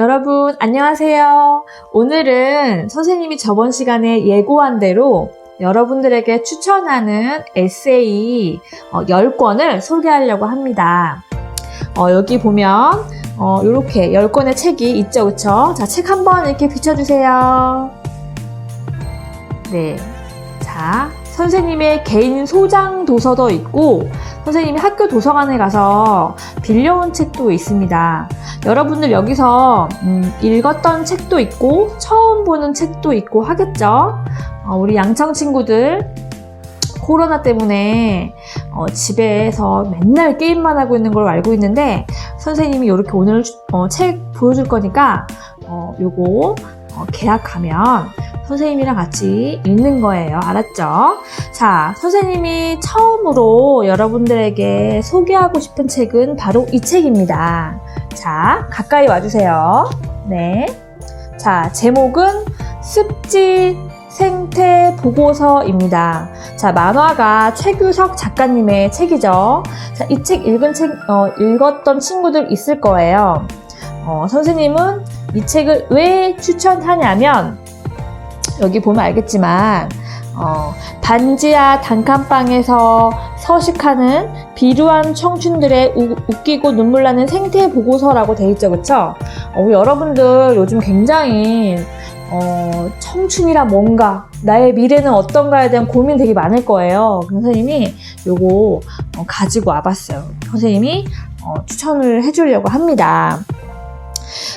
여러분, 안녕하세요. 오늘은 선생님이 저번 시간에 예고한 대로 여러분들에게 추천하는 에세이 10권을 소개하려고 합니다. 어, 여기 보면 어, 이렇게 10권의 책이 있죠, 그쵸? 자, 책 한번 이렇게 비춰주세요. 네. 자, 선생님의 개인 소장 도서도 있고, 선생님이 학교 도서관에 가서 빌려온 책도 있습니다. 여러분들 여기서 음, 읽었던 책도 있고, 처음 보는 책도 있고 하겠죠? 어, 우리 양청 친구들, 코로나 때문에 어, 집에서 맨날 게임만 하고 있는 걸 알고 있는데, 선생님이 이렇게 오늘 어, 책 보여줄 거니까, 어, 요거 어, 계약하면 선생님이랑 같이 읽는 거예요. 알았죠? 자, 선생님이 처음으로 여러분들에게 소개하고 싶은 책은 바로 이 책입니다. 자, 가까이 와주세요. 네. 자, 제목은 습지 생태 보고서입니다. 자, 만화가 최규석 작가님의 책이죠. 자, 이 책 읽은 책, 어, 읽었던 친구들 있을 거예요. 어, 선생님은 이 책을 왜 추천하냐면, 여기 보면 알겠지만, 어, 반지하 단칸방에서 서식하는 비루한 청춘들의 우- 웃기고 눈물 나는 생태 보고서라고 돼 있죠, 그쵸? 어, 여러분들 요즘 굉장히 어, 청춘이라 뭔가, 나의 미래는 어떤가에 대한 고민 되게 많을 거예요. 그 선생님이 요거 어, 가지고 와봤어요. 선생님이 어, 추천을 해주려고 합니다.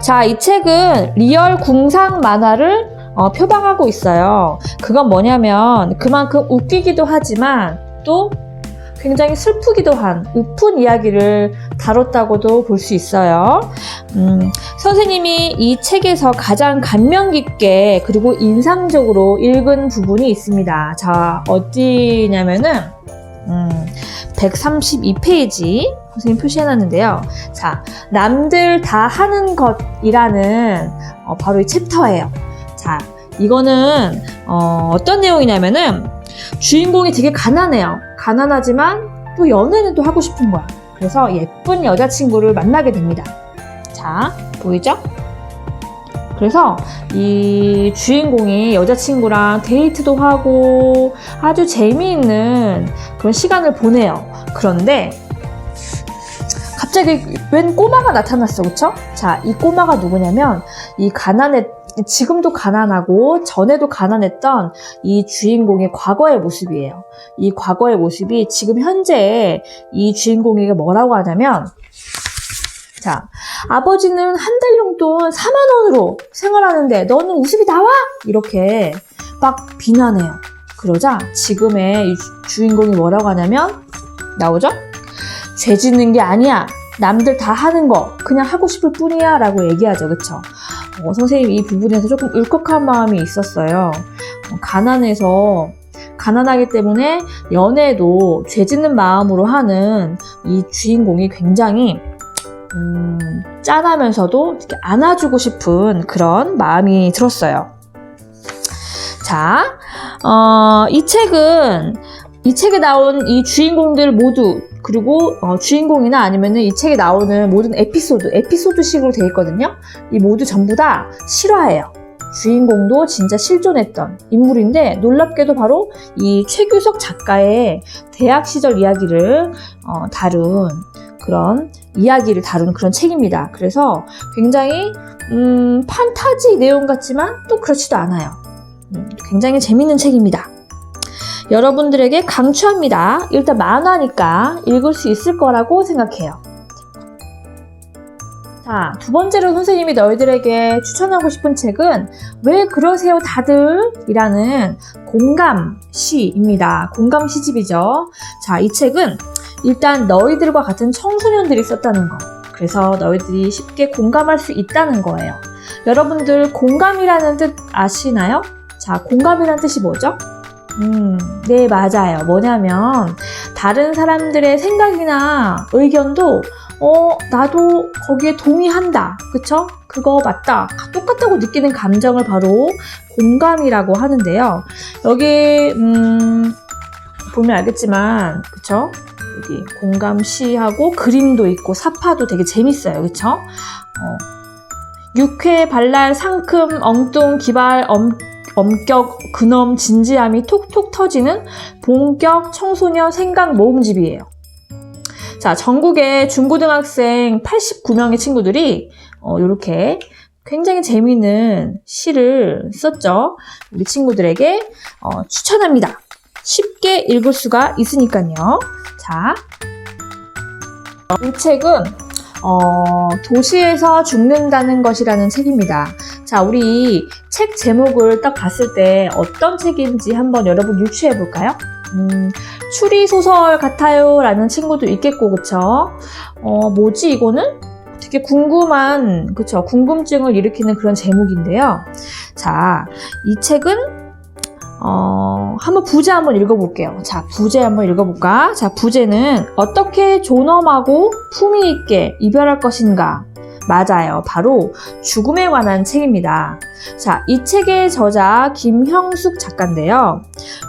자, 이 책은 리얼 궁상 만화를 어, 표방하고 있어요. 그건 뭐냐면 그만큼 웃기기도 하지만 또 굉장히 슬프기도 한 우픈 이야기를 다뤘다고도 볼 수 있어요. 음, 선생님이 이 책에서 가장 감명 깊게 그리고 인상적으로 읽은 부분이 있습니다. 자, 어디냐면은 음, 132페이지 선생님 표시해놨는데요. 자, 남들 다 하는 것이라는 어, 바로 이 챕터예요. 자, 이거는 어, 어떤 내용이냐면은 주인공이 되게 가난해요. 가난하지만 또 연애는 또 하고 싶은 거야. 그래서 예쁜 여자친구를 만나게 됩니다. 자, 보이죠? 그래서 이 주인공이 여자친구랑 데이트도 하고 아주 재미있는 그런 시간을 보내요. 그런데 갑자기 웬 꼬마가 나타났어, 그쵸? 자, 이 꼬마가 누구냐면 이 가난해 지금도 가난하고 전에도 가난했던 이 주인공의 과거의 모습이에요. 이 과거의 모습이 지금 현재 이 주인공에게 뭐라고 하냐면 자, 아버지는 한 달 용돈 4만 원으로 생활하는데 너는 우습이 나와? 이렇게 막 비난해요. 그러자 지금의 이 주- 주인공이 뭐라고 하냐면 나오죠? 죄 짓는 게 아니야. 남들 다 하는 거 그냥 하고 싶을 뿐이야 라고 얘기하죠. 그쵸? 어, 선생님이 이 부분에서 조금 울컥한 마음이 있었어요. 어, 가난해서 가난하기 때문에 연애도 죄 짓는 마음으로 하는 이 주인공이 굉장히 음, 짠하면서도 이렇게 안아주고 싶은 그런 마음이 들었어요. 자, 어, 이 책은 이 책에 나온 이 주인공들 모두 그리고 어, 주인공이나 아니면은 이 책에 나오는 모든 에피소드 에피소드식으로 되어 있거든요. 이 모두 전부 다 실화예요. 주인공도 진짜 실존했던 인물인데 놀랍게도 바로 이 최규석 작가의 대학 시절 이야기를 어, 다룬 그런 이야기를 다룬 그런 책입니다. 그래서 굉장히 음, 판타지 내용 같지만 또 그렇지도 않아요. 음, 굉장히 재밌는 책입니다. 여러분들에게 강추합니다. 일단 만화니까 읽을 수 있을 거라고 생각해요. 자, 두 번째로 선생님이 너희들에게 추천하고 싶은 책은 왜 그러세요 다들? 이라는 공감 시입니다. 공감 시집이죠. 자, 이 책은 일단 너희들과 같은 청소년들이 썼다는 거. 그래서 너희들이 쉽게 공감할 수 있다는 거예요. 여러분들 공감이라는 뜻 아시나요? 자, 공감이라는 뜻이 뭐죠? 음, 네, 맞아요. 뭐냐면, 다른 사람들의 생각이나 의견도, 어, 나도 거기에 동의한다. 그쵸? 그거 맞다. 똑같다고 느끼는 감정을 바로 공감이라고 하는데요. 여기, 음, 보면 알겠지만, 그쵸? 여기 공감시하고 그림도 있고 사파도 되게 재밌어요. 그쵸? 어, 육회, 발랄, 상큼, 엉뚱, 기발, 엄, 엄격, 근엄, 진지함이 톡톡 터지는 본격 청소년 생각 모음집이에요. 자, 전국의 중고등학생 89명의 친구들이 어, 이렇게 굉장히 재미있는 시를 썼죠. 우리 친구들에게 어, 추천합니다. 쉽게 읽을 수가 있으니까요. 자, 이 책은 어, 도시에서 죽는다는 것이라는 책입니다. 자, 우리 책 제목을 딱 봤을 때 어떤 책인지 한번 여러분 유추해 볼까요? 음, 추리 소설 같아요 라는 친구도 있겠고, 그쵸? 어, 뭐지, 이거는? 되게 궁금한, 그쵸? 궁금증을 일으키는 그런 제목인데요. 자, 이 책은, 어, 한번 부제 한번 읽어볼게요. 자, 부제 한번 읽어볼까? 자, 부제는 어떻게 존엄하고 품위 있게 이별할 것인가? 맞아요. 바로 죽음에 관한 책입니다. 자, 이 책의 저자 김형숙 작가인데요.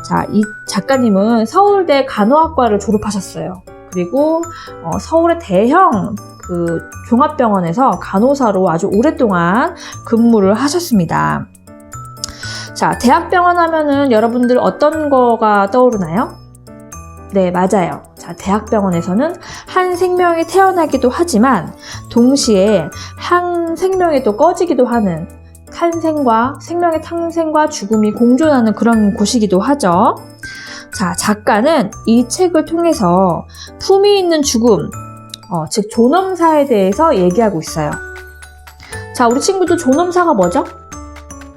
자, 이 작가님은 서울대 간호학과를 졸업하셨어요. 그리고 어, 서울의 대형 그 종합병원에서 간호사로 아주 오랫동안 근무를 하셨습니다. 자, 대학병원 하면은 여러분들 어떤 거가 떠오르나요? 네, 맞아요. 자, 대학병원에서는 한 생명이 태어나기도 하지만 동시에 한 생명이 또 꺼지기도 하는 탄생과 생명의 탄생과 죽음이 공존하는 그런 곳이기도 하죠. 자, 작가는 이 책을 통해서 품위 있는 죽음, 어, 즉 존엄사에 대해서 얘기하고 있어요. 자, 우리 친구들 존엄사가 뭐죠?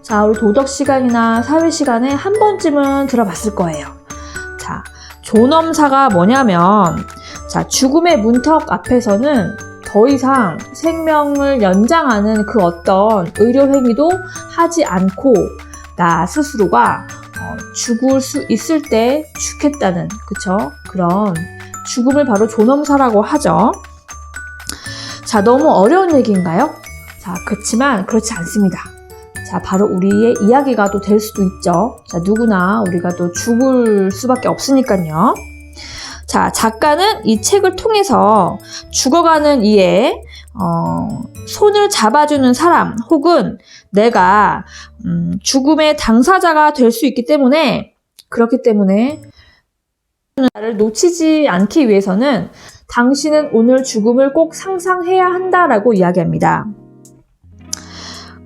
자, 우리 도덕 시간이나 사회 시간에 한 번쯤은 들어봤을 거예요. 자, 존엄사가 뭐냐면, 자, 죽음의 문턱 앞에서는 더 이상 생명을 연장하는 그 어떤 의료 행위도 하지 않고 나 스스로가 어, 죽을 수 있을 때 죽겠다는 그쵸 그런 죽음을 바로 존엄사라고 하죠. 자 너무 어려운 얘기인가요? 자 그렇지만 그렇지 않습니다. 자 바로 우리의 이야기가 또 될 수도 있죠. 자 누구나 우리가 또 죽을 수밖에 없으니까요. 자, 작가는 이 책을 통해서 죽어가는 이의 어, 손을 잡아주는 사람 혹은 내가 음, 죽음의 당사자가 될 수 있기 때문에 그렇기 때문에 나를 놓치지 않기 위해서는 당신은 오늘 죽음을 꼭 상상해야 한다라고 이야기합니다.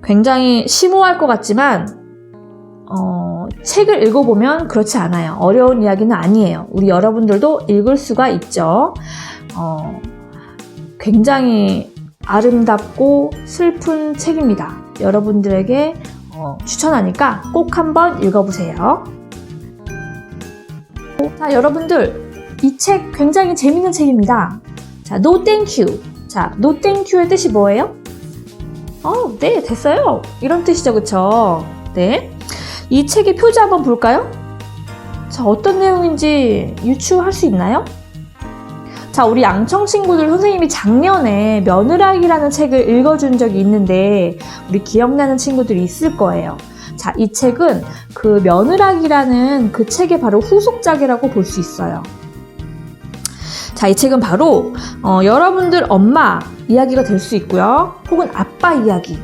굉장히 심오할 것 같지만 어, 책을 읽어보면 그렇지 않아요. 어려운 이야기는 아니에요. 우리 여러분들도 읽을 수가 있죠. 어, 굉장히 아름답고 슬픈 책입니다. 여러분들에게 어, 추천하니까 꼭 한번 읽어보세요. 자, 여러분들, 이 책 굉장히 재밌는 책입니다. 자, No Thank You. 자, No Thank You의 뜻이 뭐예요? 어, 네, 됐어요. 이런 뜻이죠, 그쵸? 네. 이 책의 표지 한번 볼까요? 자, 어떤 내용인지 유추할 수 있나요? 자, 우리 양청 친구들 선생님이 작년에 며느락이라는 책을 읽어준 적이 있는데, 우리 기억나는 친구들이 있을 거예요. 자, 이 책은 그 며느락이라는 그 책의 바로 후속작이라고 볼 수 있어요. 자, 이 책은 바로 어, 여러분들 엄마 이야기가 될 수 있고요. 혹은 아빠 이야기,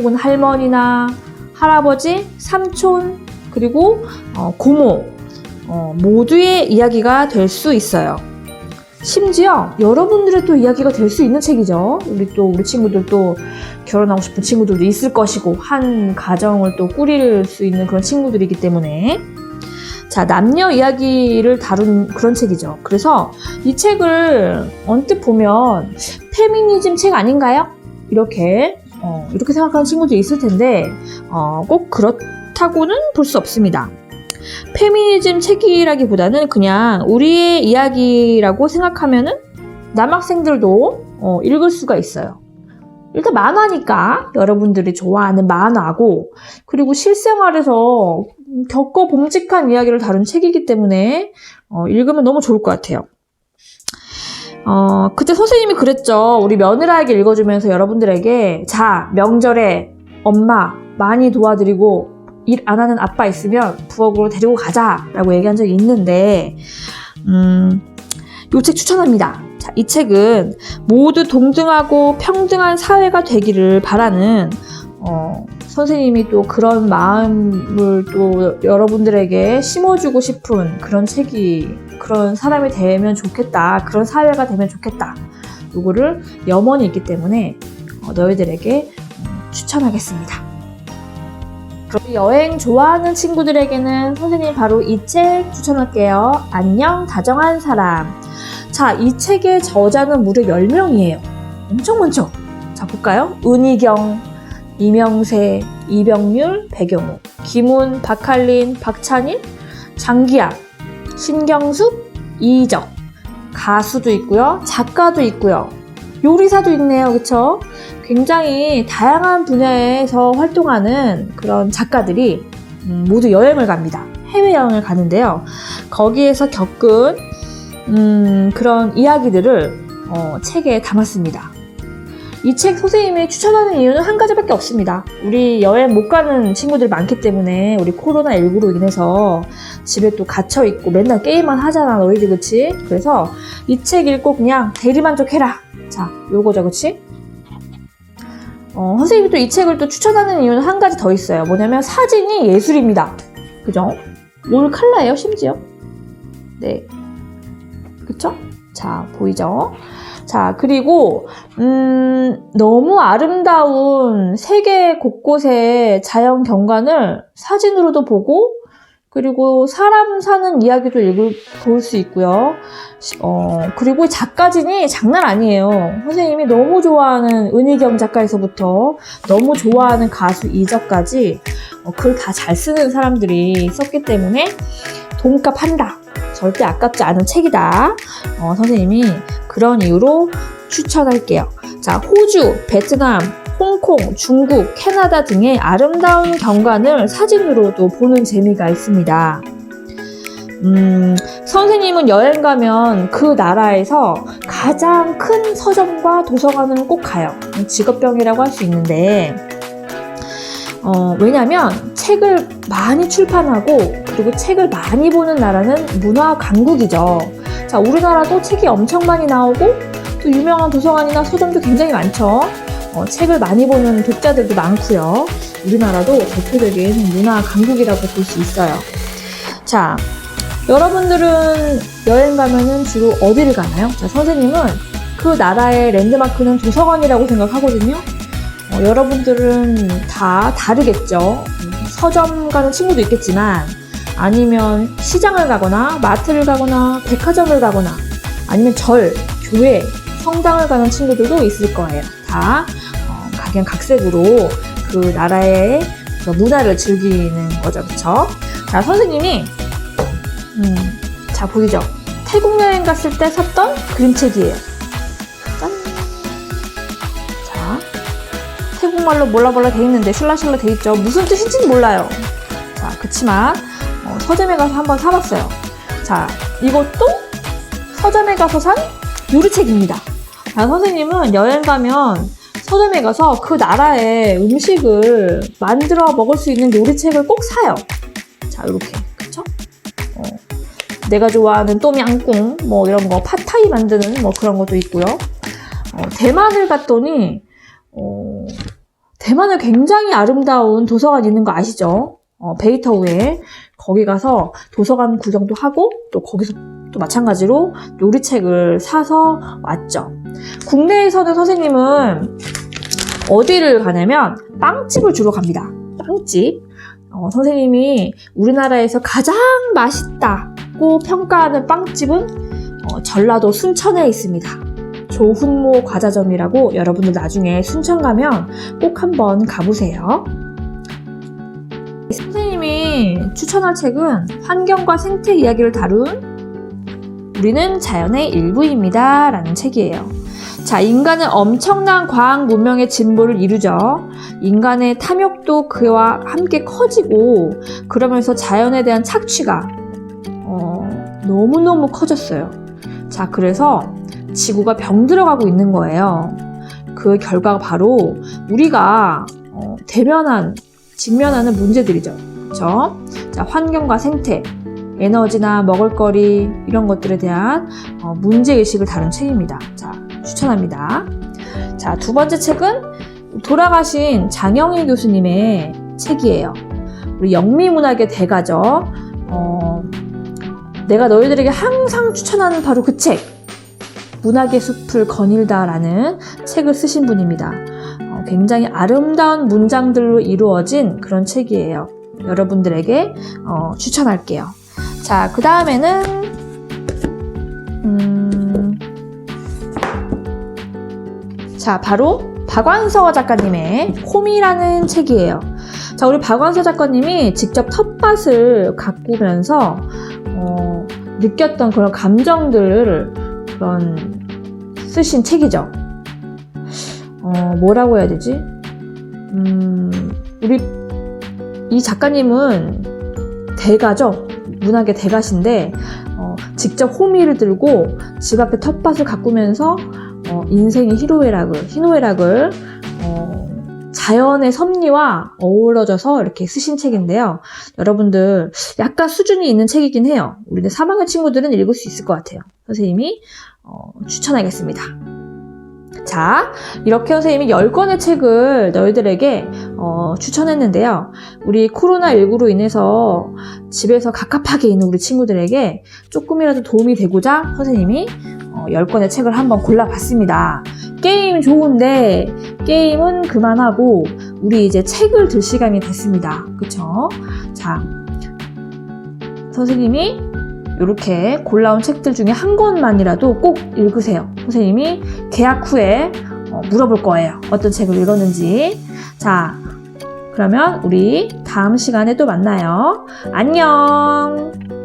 혹은 할머니나 할아버지, 삼촌, 그리고 어, 고모 어, 모두의 이야기가 될 수 있어요. 심지어 여러분들의 또 이야기가 될 수 있는 책이죠. 우리 또 우리 친구들 또 결혼하고 싶은 친구들도 있을 것이고 한 가정을 또 꾸릴 수 있는 그런 친구들이기 때문에 자 남녀 이야기를 다룬 그런 책이죠. 그래서 이 책을 언뜻 보면 페미니즘 책 아닌가요? 이렇게 어, 이렇게 생각하는 친구도 있을 텐데 어, 꼭 그렇다고는 볼 수 없습니다. 페미니즘 책이라기보다는 그냥 우리의 이야기라고 생각하면은 남학생들도 어, 읽을 수가 있어요. 일단 만화니까 여러분들이 좋아하는 만화고 그리고 실생활에서 겪어 봄직한 이야기를 다룬 책이기 때문에 어, 읽으면 너무 좋을 것 같아요. 어, 그때 선생님이 그랬죠. 우리 며느라에게 읽어주면서 여러분들에게 자 명절에 엄마 많이 도와드리고 일 안 하는 아빠 있으면 부엌으로 데리고 가자라고 얘기한 적이 있는데 음, 요 책 추천합니다. 자, 이 책은 모두 동등하고 평등한 사회가 되기를 바라는 어, 선생님이 또 그런 마음을 또 여러분들에게 심어주고 싶은 그런 책이 그런 사람이 되면 좋겠다. 그런 사회가 되면 좋겠다. 요거를 염원이 있기 때문에 어, 너희들에게 음, 추천하겠습니다. 그럼 여행 좋아하는 친구들에게는 선생님 바로 이 책 추천할게요. 안녕 다정한 사람. 자, 이 책의 저자는 무려 10명이에요. 엄청 많죠? 자, 볼까요? 은희경, 이명세, 이병률, 배경호, 김훈, 박할린, 박찬일, 장기학, 신경숙, 이적, 가수도 있고요. 작가도 있고요. 요리사도 있네요. 그쵸? 굉장히 다양한 분야에서 활동하는 그런 작가들이 음, 모두 여행을 갑니다. 해외여행을 가는데요. 거기에서 겪은 음, 그런 이야기들을 어, 책에 담았습니다. 이 책 선생님이 추천하는 이유는 한 가지밖에 없습니다. 우리 여행 못 가는 친구들 많기 때문에 우리 코로나19로 인해서 집에 또 갇혀 있고 맨날 게임만 하잖아 너희들 그치? 그래서 이 책 읽고 그냥 대리만족해라. 자, 요거죠 그치? 어, 선생님이 또 이 책을 또 추천하는 이유는 한 가지 더 있어요. 뭐냐면 사진이 예술입니다. 그죠? 올 컬러예요 심지어. 네. 그쵸? 자, 보이죠? 자, 그리고, 음, 너무 아름다운 세계 곳곳의 자연 경관을 사진으로도 보고, 그리고 사람 사는 이야기도 읽을, 볼 수 있고요. 어, 그리고 작가진이 장난 아니에요. 선생님이 너무 좋아하는 은희경 작가에서부터 너무 좋아하는 가수 이적까지 어, 글 다 잘 쓰는 사람들이 썼기 때문에 돈값 한다. 절대 아깝지 않은 책이다. 어, 선생님이 그런 이유로 추천할게요. 자, 호주, 베트남, 홍콩, 중국, 캐나다 등의 아름다운 경관을 사진으로도 보는 재미가 있습니다. 음, 선생님은 여행 가면 그 나라에서 가장 큰 서점과 도서관을 꼭 가요. 직업병이라고 할 수 있는데, 어, 왜냐면 책을 많이 출판하고 그리고 책을 많이 보는 나라는 문화 강국이죠. 자, 우리나라도 책이 엄청 많이 나오고 또 유명한 도서관이나 서점도 굉장히 많죠. 어, 책을 많이 보는 독자들도 많고요. 우리나라도 대표적인 문화 강국이라고 볼 수 있어요. 자, 여러분들은 여행 가면은 주로 어디를 가나요? 자, 선생님은 그 나라의 랜드마크는 도서관이라고 생각하거든요. 어, 여러분들은 다 다르겠죠. 서점 가는 친구도 있겠지만, 아니면 시장을 가거나, 마트를 가거나, 백화점을 가거나, 아니면 절, 교회, 성당을 가는 친구들도 있을 거예요. 다 어, 각양각색으로 그 나라의 그 문화를 즐기는 거죠, 그쵸? 자, 선생님이 음, 자 보이죠? 태국 여행 갔을 때 샀던 그림책이에요. 짠. 자, 태국말로 몰라 몰라 돼 있는데 슐라슐라 돼 있죠. 무슨 뜻인지는 몰라요. 자, 그치만 어, 서점에 가서 한번 사봤어요. 자, 이것도 서점에 가서 산 요리책입니다. 자, 선생님은 여행 가면 서점에 가서 그 나라의 음식을 만들어 먹을 수 있는 요리책을 꼭 사요. 자, 이렇게. 그쵸? 어, 내가 좋아하는 똠양꿍, 뭐 이런 거, 팟타이 만드는 뭐 그런 것도 있고요. 어, 대만을 갔더니, 어, 대만에 굉장히 아름다운 도서관 있는 거 아시죠? 어, 베이터우에. 거기 가서 도서관 구경도 하고, 또 거기서 또 마찬가지로 요리책을 사서 왔죠. 국내에서는 선생님은 어디를 가냐면 빵집을 주로 갑니다. 빵집. 어, 선생님이 우리나라에서 가장 맛있다고 평가하는 빵집은 어, 전라도 순천에 있습니다. 조훈모 과자점이라고 여러분들 나중에 순천 가면 꼭 한번 가보세요. 선생님이 추천할 책은 환경과 생태 이야기를 다룬 우리는 자연의 일부입니다. 라는 책이에요. 자, 인간은 엄청난 과학 문명의 진보를 이루죠. 인간의 탐욕도 그와 함께 커지고, 그러면서 자연에 대한 착취가, 어, 너무너무 커졌어요. 자, 그래서 지구가 병들어가고 있는 거예요. 그 결과가 바로 우리가 어, 대면한, 직면하는 문제들이죠. 그쵸? 자, 환경과 생태. 에너지나 먹을거리 이런 것들에 대한 어, 문제의식을 다룬 책입니다. 자, 추천합니다. 자, 두 번째 책은 돌아가신 장영일 교수님의 책이에요. 우리 영미문학의 대가죠. 어, 내가 너희들에게 항상 추천하는 바로 그 책. 문학의 숲을 거닐다라는 책을 쓰신 분입니다. 어, 굉장히 아름다운 문장들로 이루어진 그런 책이에요. 여러분들에게 어, 추천할게요. 자, 그 다음에는 음, 자, 바로 박완서 작가님의 홈이라는 책이에요. 자, 우리 박완서 작가님이 직접 텃밭을 가꾸면서 어, 느꼈던 그런 감정들을 그런 쓰신 책이죠. 어, 뭐라고 해야 되지? 음, 우리 이 작가님은 대가죠. 문학의 대가신데 어, 직접 호미를 들고 집 앞에 텃밭을 가꾸면서 어, 인생의 희로애락을 희노애락을 어, 자연의 섭리와 어우러져서 이렇게 쓰신 책인데요. 여러분들 약간 수준이 있는 책이긴 해요. 우리는 3학년 친구들은 읽을 수 있을 것 같아요. 선생님이 어, 추천하겠습니다. 자, 이렇게 선생님이 10권의 책을 너희들에게 어, 추천했는데요. 우리 코로나19로 인해서 집에서 갑갑하게 있는 우리 친구들에게 조금이라도 도움이 되고자 선생님이 어, 10권의 책을 한번 골라봤습니다. 게임 좋은데 게임은 그만하고 우리 이제 책을 들 시간이 됐습니다. 그쵸? 자, 선생님이 이렇게 골라온 책들 중에 한 권만이라도 꼭 읽으세요. 선생님이 개학 후에 어, 물어볼 거예요. 어떤 책을 읽었는지. 자, 그러면 우리 다음 시간에 또 만나요. 안녕!